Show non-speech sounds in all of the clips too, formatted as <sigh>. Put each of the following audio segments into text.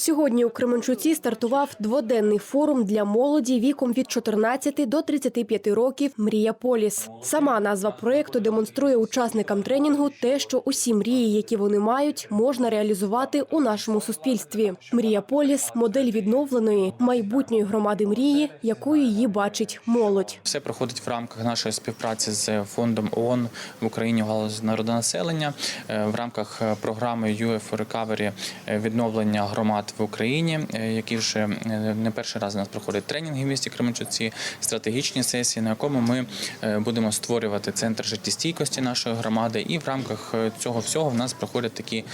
Сьогодні у Кременчуці стартував дводенний форум для молоді віком від 14 до 35 років Мрія Поліс. Сама назва проєкту демонструє учасникам тренінгу те, що усі мрії, які вони мають, можна реалізувати у нашому суспільстві. Мрія Поліс модель відновленої майбутньої громади мрії, якою її бачить молодь. Все проходить в рамках нашої співпраці з фондом ООН в Україні галузі народонаселення е, в рамках е, програми UF Recovery відновлення громад в Україні, е, які вже е, не перший раз у нас проходять тренінги в місті Кременчуці, стратегічні сесії, на якому ми е, будемо створювати центр життєстійкості нашої громади. І в рамках цього всього в нас проходять такі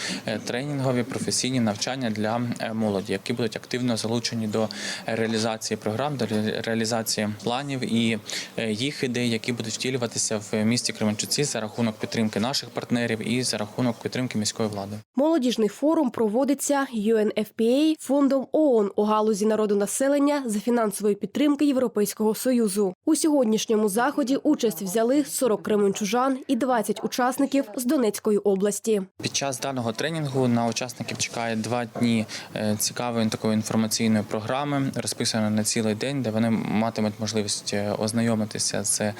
тренінгові професійні навчання для молоді, які будуть активно залучені до реалізації програм, до реалізації планів і їх ідей, які будуть втілюватися в місті Кременчуці за рахунок підтримки наших партнерів і за рахунок підтримки міської влади. Молодіжний форум проводиться UNFPA фондом ООН у галузі народонаселення за фінансової підтримки Європейського союзу. У сьогоднішньому заході участь взяли 40 кременчужан і 20 учасників з Донецької області. Під час даного тренінгу на учасників чекає два дні е, цікавої такої інформаційної програми, розписаної на цілий день, де вони матимуть можливість е, ознайомитися з е,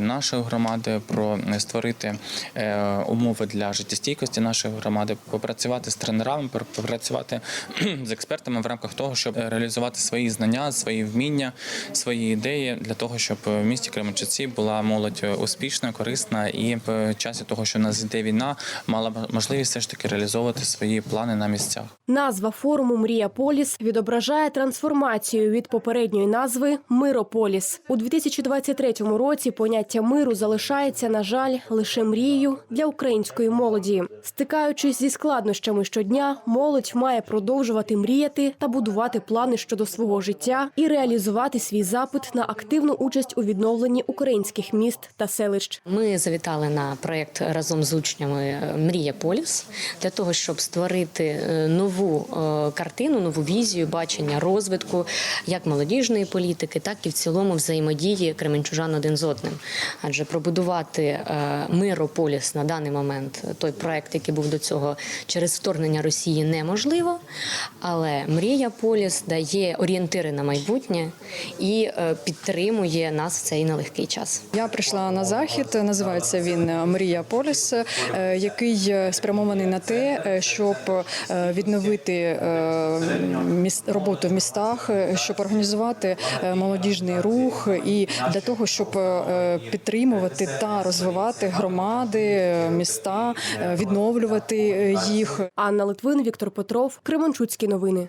нашою громадою, про створити умови для життєстійкості нашої громади, попрацювати з тренерами, пр- попрацювати <clears throat> з експертами в рамках того, щоб реалізувати свої знання, свої вміння, свої ідеї для того, щоб в місті Кременчуці була молодь успішна, корисна і в часі того, що нас йде війна, мала можливість все ж таки реалізовувати свої плани на місцях. Назва форуму Мрія Поліс відображає трансформацію від попередньої назви Мирополіс. У 2023 році поняття миру залишається, на жаль, лише мрією для української молоді. Стикаючись зі складнощами щодня, молодь має продовжувати мріяти та будувати плани щодо свого життя і реалізувати свій запит на активну участь у відновленні українських міст та селищ. Ми завітали на проєкт разом з учнями е, Мрія Поліс для того, щоб створити е, нову е, картину, нову візію, бачення розвитку як молодіжної політики, так і в цілому взаємодії кременчужан один з одним. Адже пробудувати мирополіс на даний момент, той проект, який був до цього через вторгнення Росії, неможливо. Але мрія Поліс дає орієнтири на майбутнє і е, підтримує нас в цей нелегкий час. Я прийшла на захід. Називається він Мрія Поліс, е, який спрямований на те, е, щоб е, відновити е, роботу в містах, е, щоб організувати е, молодіжний рух і для того, щоб е, підтримувати та розвивати громади, е, міста, е, відновлювати е, їх. Анна Литвин, Віктор Петров, Кременчуцькі новини.